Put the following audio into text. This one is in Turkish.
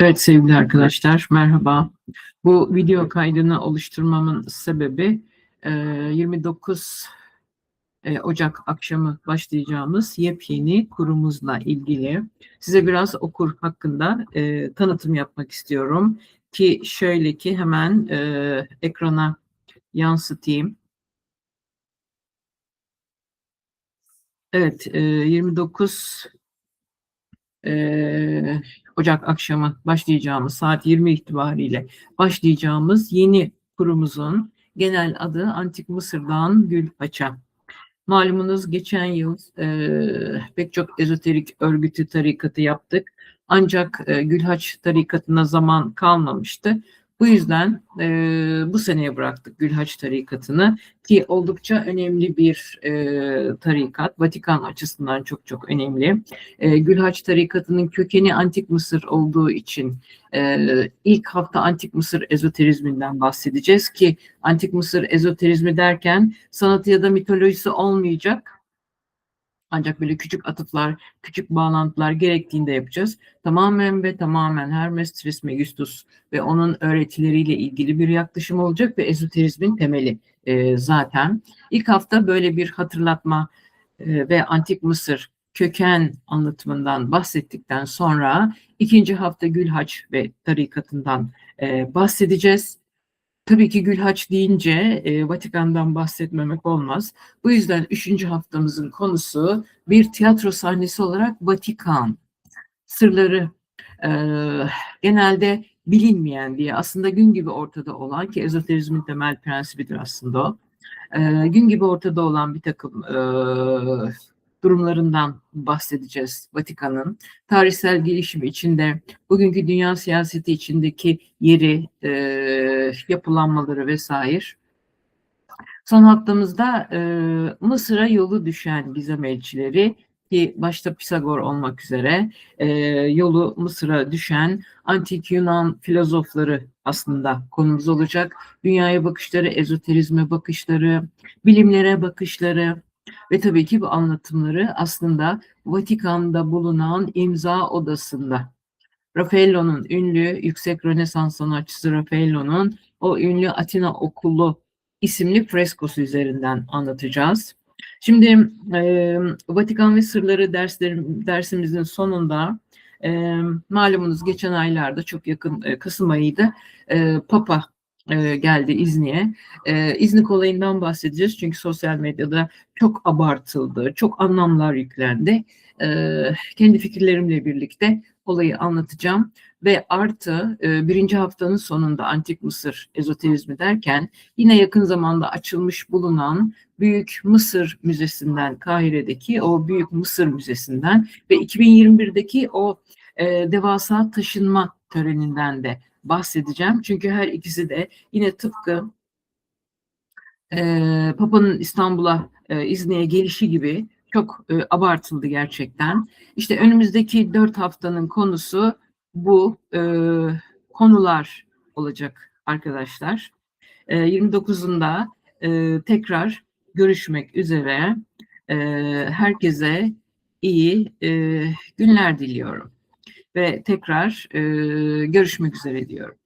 Evet sevgili arkadaşlar merhaba. Bu video kaydını oluşturmamın sebebi e, 29 e, Ocak akşamı başlayacağımız yepyeni kurumuzla ilgili. Size biraz okur hakkında e, tanıtım yapmak istiyorum. Ki şöyle ki hemen e, ekrana yansıtayım. Evet, e, 29 e, Ocak akşamı başlayacağımız saat 20 itibariyle başlayacağımız yeni kurumuzun genel adı Antik Mısır'dan Gül Paça. Malumunuz geçen yıl e, pek çok ezoterik örgütü tarikatı yaptık. Ancak e, Gülhaç tarikatına zaman kalmamıştı. Bu yüzden e, bu seneye bıraktık Gülhaç tarikatını ki oldukça önemli bir e, tarikat. Vatikan açısından çok çok önemli. E, Gülhaç tarikatının kökeni Antik Mısır olduğu için e, ilk hafta Antik Mısır ezoterizminden bahsedeceğiz ki Antik Mısır ezoterizmi derken sanatı ya da mitolojisi olmayacak ancak böyle küçük atıflar, küçük bağlantılar gerektiğinde yapacağız. Tamamen ve tamamen Hermes Trismegistus ve onun öğretileriyle ilgili bir yaklaşım olacak ve ezoterizmin temeli e, zaten. İlk hafta böyle bir hatırlatma e, ve Antik Mısır köken anlatımından bahsettikten sonra ikinci hafta Gülhaç ve tarikatından e, bahsedeceğiz. Tabii ki Gülhaç deyince e, Vatikan'dan bahsetmemek olmaz. Bu yüzden üçüncü haftamızın konusu bir tiyatro sahnesi olarak Vatikan. Sırları e, genelde bilinmeyen diye aslında gün gibi ortada olan ki ezoterizmin temel prensibidir aslında o. E, gün gibi ortada olan bir takım e, durumlarından bahsedeceğiz Vatikan'ın. Tarihsel gelişimi içinde, bugünkü dünya siyaseti içindeki yeri, e, yapılanmaları vesaire. Son haftamızda e, Mısır'a yolu düşen gizem elçileri ki başta Pisagor olmak üzere e, yolu Mısır'a düşen antik Yunan filozofları aslında konumuz olacak. Dünyaya bakışları, ezoterizme bakışları, bilimlere bakışları, ve tabii ki bu anlatımları aslında Vatikan'da bulunan imza odasında. Raffaello'nun ünlü yüksek Rönesans sanatçısı Raffaello'nun o ünlü Atina Okulu isimli freskosu üzerinden anlatacağız. Şimdi e, Vatikan ve Sırları derslerim, dersimizin sonunda e, malumunuz geçen aylarda çok yakın e, Kasım ayıydı e, Papa e, geldi İzni'ye. E, İznik olayından bahsedeceğiz çünkü sosyal medyada çok abartıldı, çok anlamlar yüklendi. E, kendi fikirlerimle birlikte olayı anlatacağım ve artı e, birinci haftanın sonunda Antik Mısır ezoterizmi derken yine yakın zamanda açılmış bulunan Büyük Mısır Müzesi'nden Kahire'deki o Büyük Mısır Müzesi'nden ve 2021'deki o e, devasa taşınma töreninden de bahsedeceğim. Çünkü her ikisi de yine tıpkı e, Papa'nın İstanbul'a e, İzni'ye gelişi gibi çok e, abartıldı gerçekten. İşte önümüzdeki dört haftanın konusu bu e, konular olacak arkadaşlar. E, 29'unda e, tekrar görüşmek üzere. E, herkese iyi e, günler diliyorum ve tekrar e, görüşmek üzere diyorum.